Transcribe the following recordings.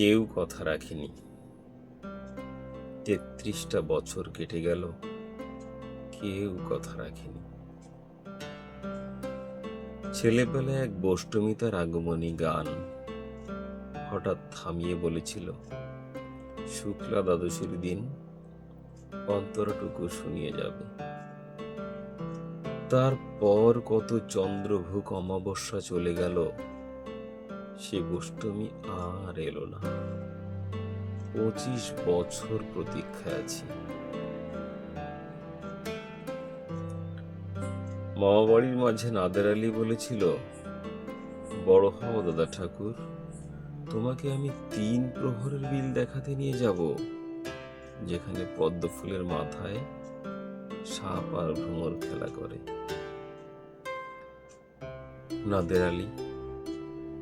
কেউ কথা রাখেনি। তেত্রিশটা বছর কেটে গেল, কেউ কথা রাখেনি। ছেলেবেলায় এক বষ্টমিতার আগমনী গান হঠাৎ থামিয়ে বলেছিল, শুক্লা দ্বাদশীর দিন অন্তরটুকু শুনিয়ে যাবে। তারপর কত চন্দ্রভুক অমাবস্যা চলে গেল সে গোষ্টমী আর এলো না। পঁচিশ বছর প্রতীক্ষায় আছি। মামাবাড়ির মাঝে নাদের আলী বলেছিল, বড় হও দাদা ঠাকুর, তোমাকে আমি তিন প্রহরের বিল দেখাতে নিয়ে যাব, যেখানে পদ্ম ফুলের মাথায় সাপ আর ভ্রমর খেলা করে। নাদের আলী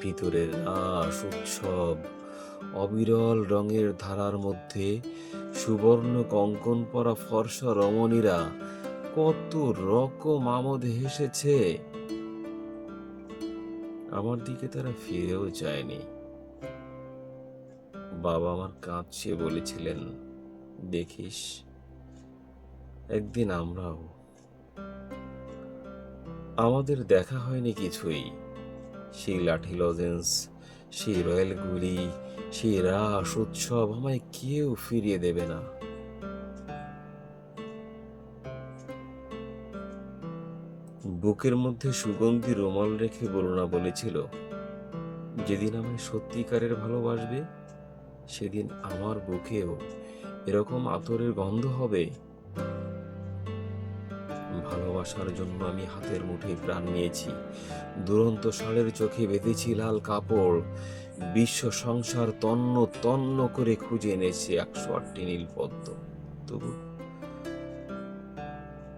ভিতরে রাস, উৎসব, অবিরল রঙের ধারার মধ্যে সুবর্ণ কঙ্কন পরা ফর্সা রমণীরা কত রকম আমোদে হেসেছে। আমার দিকে তারা ফিরেও যায়নি। বাবা আমার কাঁদছে বলেছিলেন, দেখিস, একদিন আমরাও, আমাদের দেখা হয়নি কিছুই। সেই লাঠি লজেন্স, সেই রয়্যাল গুলি, সেই রাস উৎসব আমায় কেউ ফিরিয়ে দেবে না। বুকের মধ্যে সুগন্ধি রুমাল রেখে বলুনা বলেছিল, যেদিন আমায় সত্যিকারের ভালোবাসবে, সেদিন আমার বুকেও এরকম আতরের গন্ধ হবে ভালোবাসার জন্য আমি হাতের মুঠে প্রাণ নিয়েছি। দুরন্ত ষাঁড়ের চোখে বেঁধেছি লাল কাপড়। বিশ্ব সংসার তন্ন তন্ন করে খুঁজে এনেছে একশো আটটি নীল পদ্ম। তবু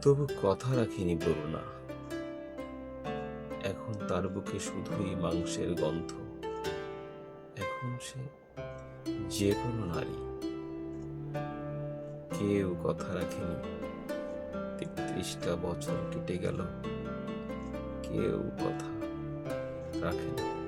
তবু কথা রাখিনি বলুনা এখন তার বুকে শুধুই মাংসের গন্ধ। এখন সে যে কোনো নারী। কেউ কথা রাখেনি। তেত্রিশটা বছর কেটে গেল। কেউ কথা রাখেনি।